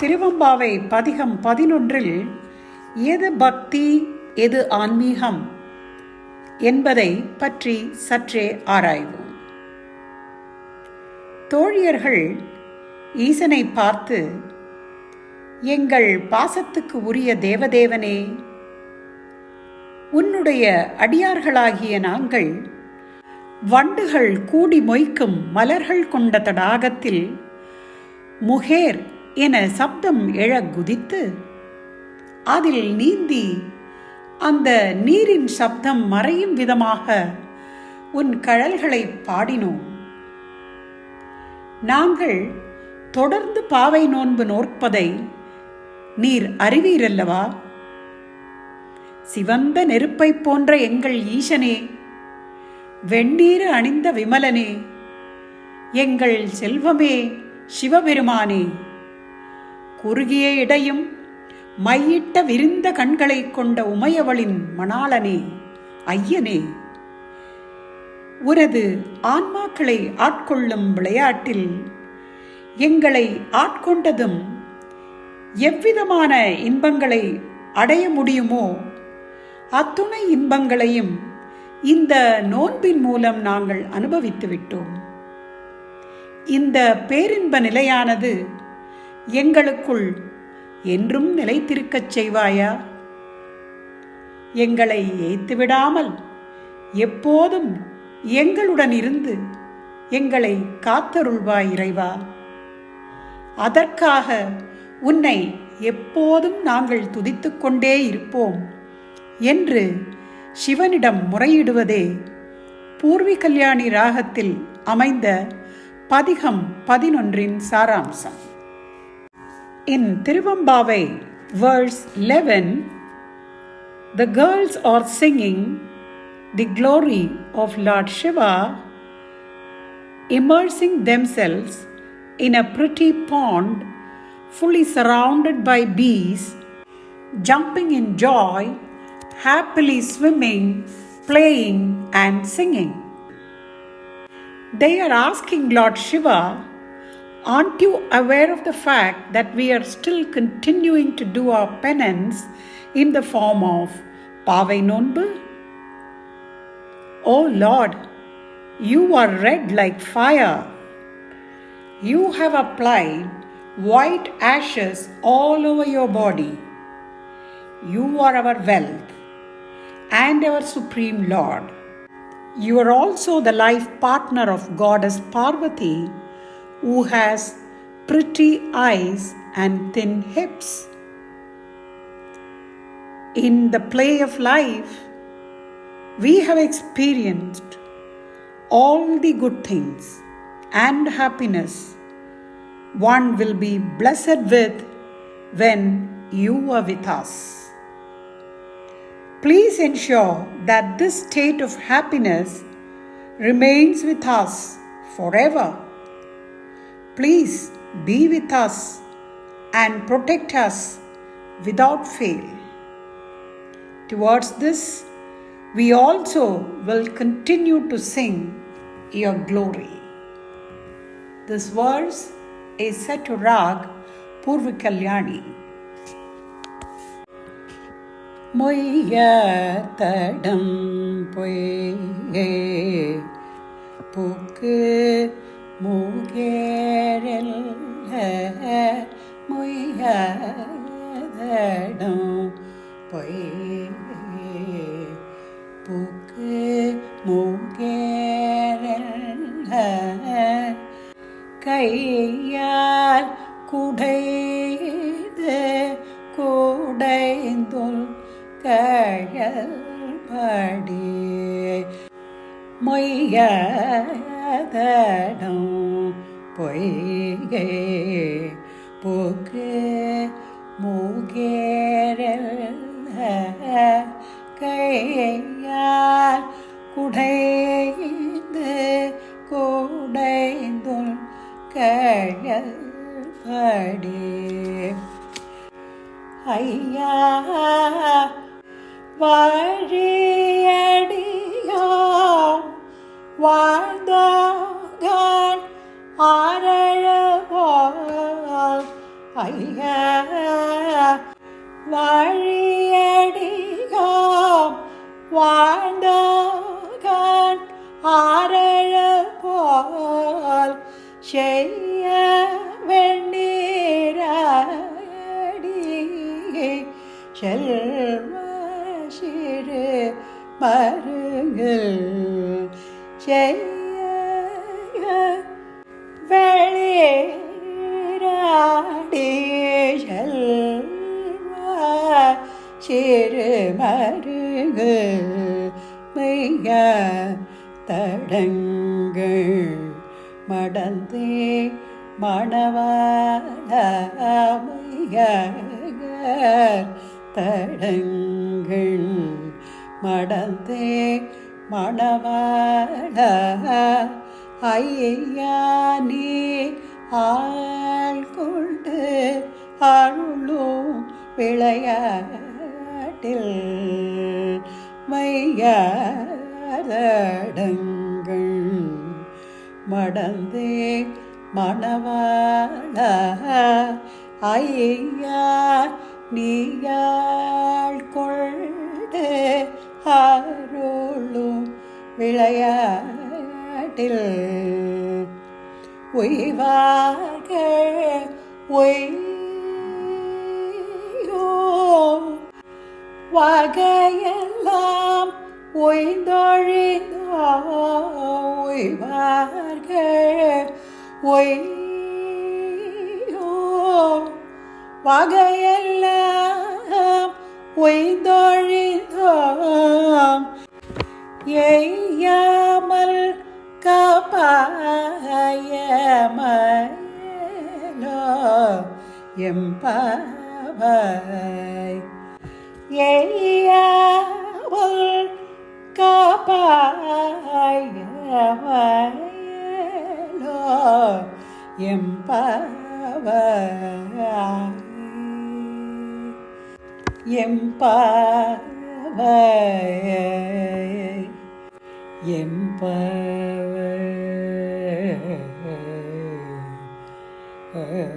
திருவம்பாவை பதிகம் பதினொன்றில் எது பக்தி எது ஆன்மீகம்? என்பதை பற்றி சற்றே ஆராய்வோம். தோழியர்கள் ஈசனை பார்த்து எங்கள் பாசத்துக்கு உரிய தேவதேவனே உன்னுடைய அடியார்களாகிய நாங்கள் வண்டுகள் கூடி மொய்க்கும் மலர்கள் கொண்ட தடாகத்தில் முகேர் என சப்தம் எழ குதித்து அதில் நீந்தி அந்த நீரின் சப்தம் மறையும் விதமாக உன் கழல்களை பாடினோம். நாங்கள் தொடர்ந்து பாவை நோன்பு நோற்பதை நீர் அறிவீரல்லவா? சிவந்த நெருப்பை போன்ற எங்கள் ஈசனே வெண்ணீர் அணிந்த விமலனே எங்கள் செல்வமே சிவபெருமானே. குறுகிய இடையும் மையிட்ட விரிந்த கண்களை கொண்ட உமையவளின் மணாளனே ஐயனே. உனது ஆன்மாக்களை ஆட்கொள்ளும் விளையாட்டில் எங்களை ஆட்கொண்டதும் எவ்விதமான இன்பங்களை அடைய முடியுமோ அத்துணை இன்பங்களையும் இந்த நோன்பின் மூலம் நாங்கள் அனுபவித்து விட்டோம் இந்த பேரின்ப நிலையானது எங்களுக்குள் என்றும் நிலைத்திருக்கச் செய்வாயா? எங்களை ஏய்த்து விடாமல் எப்போதும் எங்களுடன் இருந்து எங்களை காத்தருள்வாய் இறைவா. அதற்காக உன்னை எப்போதும் நாங்கள் துதித்து கொண்டே இருப்போம் என்று சிவனிடம் முறையிடுவதே பூர்வி கல்யாணி ராகத்தில் அமைந்த பதிகம் பதினொன்றின் சாராம்சம். In Tiruvambavai, verse 11, the girls are singing the glory of Lord Shiva, immersing themselves in a pretty pond fully surrounded by bees, jumping in joy, happily swimming, playing, and singing. They are asking Lord Shiva Aren't you aware of the fact that we are still continuing to do our penance in the form of Pavai Nonbu? Oh Lord, you are red like fire. You have applied white ashes all over your body. You are our wealth and our Supreme Lord. You are also the life partner of Goddess Parvati who has pretty eyes and thin hips. In the play of life, we have experienced all the good things and happiness one will be blessed with when you are with us. Please ensure that this state of happiness remains with us forever. Please be with us and protect us without fail. Towards this, we also will continue to sing your glory. This verse is set to Rag Purvi Kalyani. மொய்ய தடம் பொய்கே பூக்கு படி. மொய்யதடம் பொய்கே. போக்கு மூகேரல் கையால் குடைந்து கூடைந்துள் கழல் படி. ஐயா வாழியடியோ வாழ்ந்தோகன் ஆரழவோ ஐயா வாழியடிகாம் வாழ்ந்தகன் ஆரழ போல் செய்ய வெண்ணீரடி செல்வ ശിരു മരുങ്ങൾ ജയ വെളേരാടേശൽ ശിരമരുകൾ മെയ്യ തടങ്ങൾ മടന്തേ മണവാള മെയ്യ തടങ്ങൾ தடங்கள் மடந்தே மணவாள ஐயா நீ ஆள் கொண்டு அருளும் விளையாட்டில் மையடங்கள் மடந்தே மணவாள ஐயா நீயாள் கொண்டு அருளும் விளையாட்டில். உய்வார்கள் ஒய்யோ வகையெல்லாம் ஒய்ந்தொழிந்தோ ஒய்வார்கள் ஒய்யோ வகையெல்லாம் ஒய்ந்தொழிந்தோம் எய்யாமல் காப்பாயமலோ எம்பாவாய் எய்யாமல் காப்பாயமலோ எம்பாவாய் எம்பாவை எம்பாவை Uh...